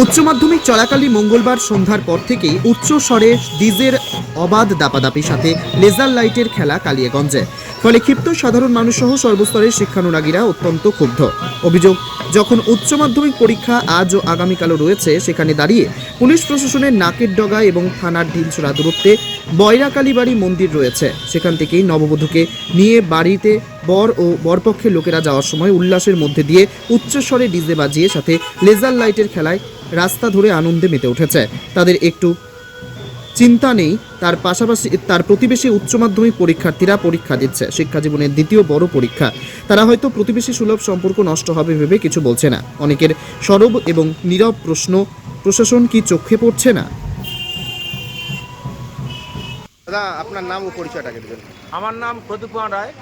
উচ্চ মাধ্যমিক চলাকালীন মঙ্গলবার সন্ধ্যার পর থেকেই উচ্চ স্বরে ডিজের অবাধ দাপাদাপির সাথে লেজার লাইটের খেলা কালিয়াগঞ্জে। ফলে ক্ষিপ্ত সাধারণ মানুষ সহ সর্বস্তরের শিক্ষানুরাগীরা অত্যন্ত ক্ষুব্ধ। অভিযোগ, যখন উচ্চ মাধ্যমিক পরীক্ষা আজ ও আগামীকালও রয়েছে, সেখানে দাঁড়িয়ে পুলিশ প্রশাসনের নাকের ডগা এবং থানার ঢিলছড়া দূরত্বে বয়রাকালীবাড়ি মন্দির রয়েছে। সেখান থেকেই নববধূকে নিয়ে বাড়িতে বর ও বরপক্ষের লোকেরা যাওয়ার সময় উল্লাসের মধ্যে দিয়ে উচ্চস্বরে ডিজে বাজিয়ে সাথে লেজার লাইটের খেলায় রাস্তা ধরে আনন্দে মেতে উঠেছে। তাদের একটু চিন্তা নেই তার পাশাপাশি তার প্রতিবেশী উচ্চ মাধ্যমিক পরীক্ষার্থীরা পরীক্ষা দিচ্ছে শিক্ষা জীবনের দ্বিতীয় বড় পরীক্ষা। তারা হয়তো প্রতিবেশী সুলভ সম্পর্ক নষ্ট হবে ভেবে কিছু বলছে না। অনেকের সরব এবং নীরব প্রশ্ন প্রশাসন কি চোখে পড়ছে না? দাদা আপনার নাম ও পরিচয়টাকে দেবেন। আমার নাম প্রদীপ কুমার রায়।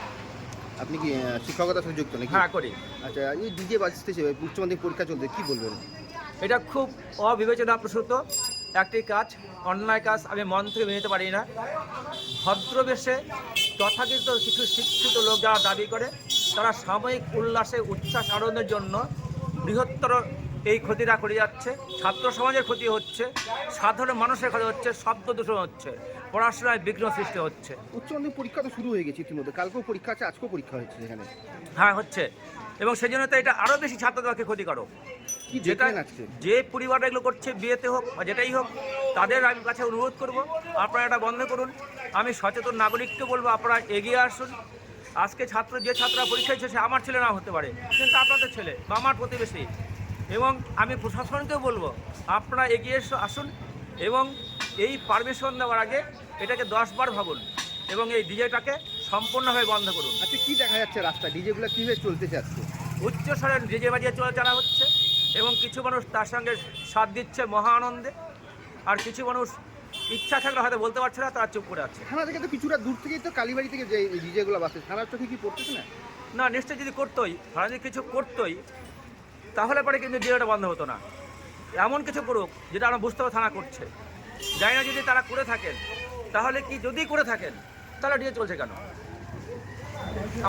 আপনি কি শিক্ষকতার সাথে যুক্ত নাকি? হ্যাঁ করি। আচ্ছা এই ডিজে বাজতেছে উচ্চ মাধ্যমিক পরীক্ষা চলছে কি বলবেন? এটা খুব অবিবেচনা প্রসূত একটি কাজ অন্যায় কাজ আমি মন থেকে মেনে নিতে পারি না। ভদ্রবেশে তথাকথিত কিছু শিক্ষিত লোক যারা দাবি করে তারা সাময়িক উল্লাসে উচ্ছ্বাস আনন্দের জন্য বৃহত্তর এই ক্ষতিটা করে যাচ্ছে। ছাত্র সমাজের ক্ষতি হচ্ছে সাধারণ মানুষের ক্ষতি হচ্ছে শব্দ দূষণ হচ্ছে পড়াশোনায় বিঘ্ন সৃষ্টি হচ্ছে। উচ্চ মাধ্যমিক পরীক্ষা তো শুরু হয়ে গেছে ইতিমধ্যে কালকেও পরীক্ষা আছে আজকেও পরীক্ষা হচ্ছে এখানে হ্যাঁ হচ্ছে। এবং সেই জন্য তো এটা আরও বেশি ছাত্রদেরকে ক্ষতিকারক। যেটা যে পরিবারটা এগুলো করছে বিয়েতে হোক বা যেটাই হোক তাদের আমি কাছে অনুরোধ করব আপনারা এটা বন্ধ করুন। আমি সচেতন নাগরিককে বলব আপনারা এগিয়ে আসুন। আজকে ছাত্র যে ছাত্ররা পরীক্ষা দিচ্ছে সে আমার ছেলে না হতে পারে কিন্তু আপনাদের ছেলে বা আমার প্রতিবেশী। এবং আমি প্রশাসনকেও বলব আপনারা এগিয়ে এসে আসুন এবং এই পারমিশন দেওয়ার আগে এটাকে দশবার ভাবুন এবং এই ডিজেটাকে সম্পূর্ণভাবে বন্ধ করুন। আচ্ছা কি দেখা যাচ্ছে রাস্তা ডিজেগুলো কীভাবে চলতে আজকে? উচ্চ স্বরে ডিজে বাজিয়ে চলে চালা হচ্ছে। এবং কিছু মানুষ তার সঙ্গে সাথ দিচ্ছে মহা আনন্দে আর কিছু মানুষ ইচ্ছা থাকলে হয়তো বলতে পারছে না তারা চুপ করে আছে। থানা থেকে তো কিছুটা দূর থেকেই তো কালীবাড়ি থেকে যে ডিজেগুলো বাজছে থানার চোখে কি পড়তেছে না? না নিশ্চয় যদি করতোই তারা যদি কিছু করতোই তাহলে পরে কিন্তু ডিজেটা বন্ধ হতো না। এমন কিছু করুক যেটা আমরা বুঝতে থানা করছে। জানি না যদি তারা করে থাকেন তাহলে কি যদি করে থাকেন তাহলে ডিজে চলছে কেন?